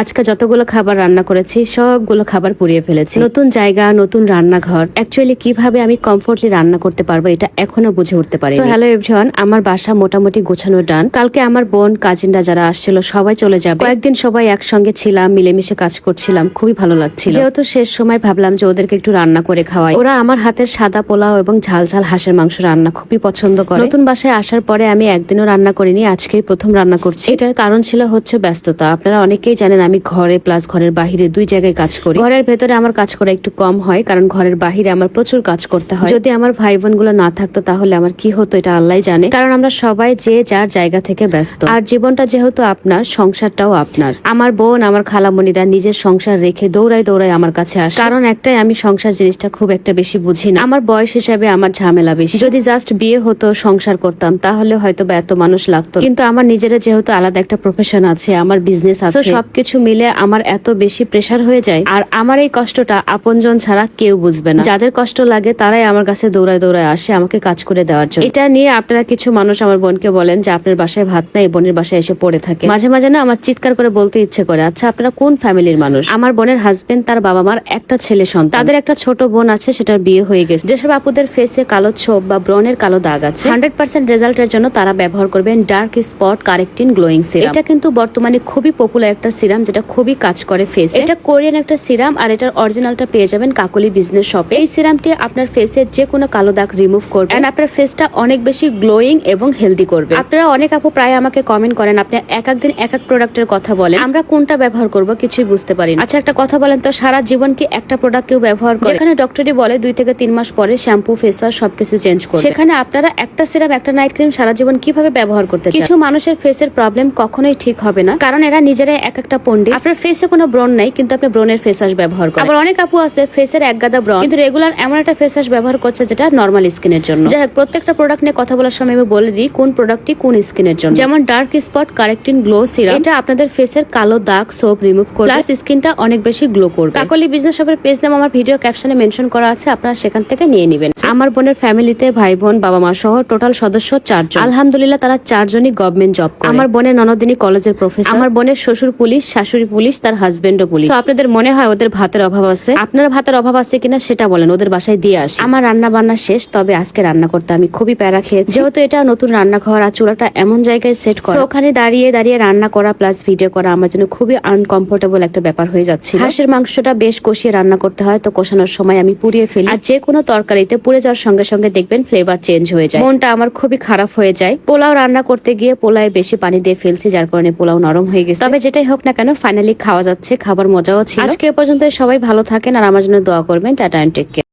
আজকে যতগুলো খাবার রান্না করেছি, সবগুলো খাবার পুড়িয়ে ফেলেছি। নতুন জায়গা, নতুন রান্নাঘর। অ্যাকচুয়ালি কীভাবে আমি কমফোর্টলি রান্না করতে পারব এটা এখনও বুঝে উঠতে পারি হ্যালো এভরিওয়ান আমার বাসা মোটামুটি গোছানো ডান কালকে আমার বোন কাজিনরা যারা আসছিল, সবাই চলে যাবে। কয়েকদিন সবাই একসঙ্গে ছিলাম, মিলেমিশে কাজ করছিলাম, খুবই ভালো লাগছিল। যেহেতু শেষ সময় ভাবলাম যে ওদেরকে একটু রান্না করে খাওয়াই। ওরা আমার হাতের সাদা পোলাও এবং ঝাল ঝাল হাঁসের মাংস রান্না খুবই পছন্দ করে। নতুন বাসায় আসার পরে আমি একদিনও রান্না করিনি, আজকেই প্রথম রান্না করছি। এটার কারণ ছিল হচ্ছে ব্যস্ততা। আপনারা অনেকেই জানেন আমি ঘরে প্লাস ঘরের বাহিরে দুই জায়গায় কাজ করি। ঘরের ভেতরে আমার কাজ করা একটু কম হয়, কারণ ঘরের বাহিরে আমার প্রচুর কাজ করতে হয়। যদি আমার ভাই বোনগুলো না থাকতো, তাহলে আমার কি হতো এটা আল্লাহ জানে। কারণ আমরা সবাই যে যার জায়গা থেকে ব্যস্ত। আর জীবনটা যেহেতু আপনার, সংসারটাও আপনার। আমার বোন, আমার খালামণিরা নিজের সংসার রেখে দৌড়াই দৌড়াই আমার কাছে আসে। কারণ একটাই, আমি সংসার জিনিসটা খুব একটা বেশি বুঝি না। আমার বয়স হিসাবে আমার ঝামেলা বেশি। যদি জাস্ট বিয়ে হতো, সংসার করতাম, তাহলে হয়তো বা এত মানুষ লাগতো কিন্তু আমার নিজেরা যেহেতু আলাদা একটা প্রফেশন আছে, আমার বিজনেস আছে। সবকিছু মিলে আমার এত বেশি প্রেশার হয়ে যায়, আর আমার এই কষ্টটা আপনজন ছাড়া কেউ বুঝবে না। যাদের কষ্ট লাগে তারাই আমার কাছে দৌড়ায় দৌড়ায় আসে আমাকে কাজ করে দেওয়ার জন্য। এটা নিয়ে আপনারা কিছু মানুষ আমার বোনকে বলেন যে আপনার বাসায় ভাত নাই, বোনের বাসায় এসে পড়ে থাকে। মাঝে মাঝে না আমার চিৎকার করে বলতে ইচ্ছে করে আচ্ছা আপনারা কোন ফ্যামিলির মানুষ? আমার বোনের হাজবেন্ড তার বাবা মার একটা ছেলে সন্তান। তাদের একটা ছোট বোন আছে, সেটার বিয়ে হয়ে গেছে। যেসব আপুদের ফেসে কালো ছোপ বা ব্রনের কালো দাগ আছে হান্ড্রেড পার্সেন্ট রেজাল্টের জন্য তারা ব্যবহার করবেন dark spot correcting glowing serum এটা কিন্তু বর্তমানে খুবই পপুলার একটা সিরাম যেটা খুবই কাজ করে ফেস এটা কোরিয়ান একটা সিরাম আর এটার অরিজিনালটা পেয়ে যাবেন কাকলি বিজনেস শপে এই সিরামটি আপনার ফেসের যে কোনো কালো দাগ রিমুভ করবে এন্ড আপনার ফেসটা অনেক বেশি গ্লোয়িং এবং হেলদি করবে। আপনারা অনেক আপু প্রায় আমাকে কমেন্ট করেন, আপনি এক এক দিন এক এক প্রোডাক্টের কথা বলেন। আমরা কোনটা ব্যবহার করব কিছুই বুঝতে পারি না। আচ্ছা একটা কথা বলেন তো, সারা জীবন কি একটা প্রোডাক্ট কেউ ব্যবহার করে? যেখানে ডক্টরই বলে দুই থেকে তিন মাস পরে শ্যাম্পু ফেস ওয়াশ সবকিছু চেঞ্জ করে সেখানে আপনারা একটা সিরাম, একটা নাইট ক্রিম সারা জীবন কীভাবে ব্যবহার করতে? কিছু মানুষের ফেসের প্রবলেম কখনোই ঠিক হবে না। কারণ এরা নিজেরাই এক একটা পন্ডিত আপনার ফেসে কোনো ব্রণ নাই কিন্তু আপনি ব্রণের ফেস ওয়াশ ব্যবহার করেন। আবার অনেক আপু আছে ফেসের এক গাদা ব্রণ কিন্তু রেগুলার এমন একটা ফেস ওয়াশ ব্যবহার করছে যেটা নর্মাল স্কিনের জন্য। যাই হোক প্রত্যেকটা প্রোডাক্ট নিয়ে কথা বলার সময় আমি বলে দিই কোন প্রোডাক্টটি কোন স্কিনের জন্য। যেমন dark spot correcting glow serum এটা আপনাদের ফেসের কালো দাগ সোপ রিমুভ করে প্লাস স্কিনটা অনেক বেশি গ্লো করবে। কাকলি বিজনেস শপের পেজ নাম আমার ভিডিও ক্যাপশনে মেনশন করা আছে আপনারা সেখান থেকে নিয়ে নেবেন। আমার বোনের ফ্যামিলিতে ভাই বোন বাবা মা সহ টোটাল সদস্য চারজন। আলহামদুলিল্লাহ তারা চারজনই গভর্নমেন্ট জব করে। আমার বোনের ননদিনী কলেজের প্রফেসর আমার বোনের শ্বশুর পুলিশ শাশুড়ি পুলিশ, তার হাজবেন্ডও পুলিশ। আপনাদের মনে হয় ওদের ভাতের অভাব আছে? আপনার ভাতের অভাব আছে কিনা সেটা বলেন, ওদের বাসায় দিয়ে আসে। আমার রান্না বান্না শেষ, তবে আজকে রান্না করতে আমি খুবই প্যারা খেয়েছি। যেহেতু এটা নতুন রান্নাঘর আর চুলাটা এমন জায়গায় সেট করা। ওখানে দাঁড়িয়ে দাঁড়িয়ে রান্না করা প্লাস ভিডিও করা আমার জন্য খুবই আনকমফোর্টেবল একটা ব্যাপার হয়ে যাচ্ছে হাঁসের মাংসটা বেশ কষিয়ে রান্না করতে হয়, তো কষানোর সময় আমি পুড়িয়ে ফেলি। আর যে কোনো তরকারিতে পুড়ে যাওয়ার সঙ্গে সঙ্গে দেখবেন ফ্লেভার চেঞ্জ হয়ে যায়। মনটা আমার খুবই খারাপ হয়ে যায়। পোলাও রান্না করতে গিয়ে পোলায় বেশি পানি দিয়ে ফেলছি, যার কারণে পোলাও নরম হয়ে গেছে। তবে যেটাই হোক না কেন ফাইনালি খাওয়া যাচ্ছে খাবার মজাও ছিল। আজকে পর্যন্ত সবাই ভালো থাকেন আর আমার জন্য দোয়া করবেন টাটা অ্যান্ড টেক কেয়ার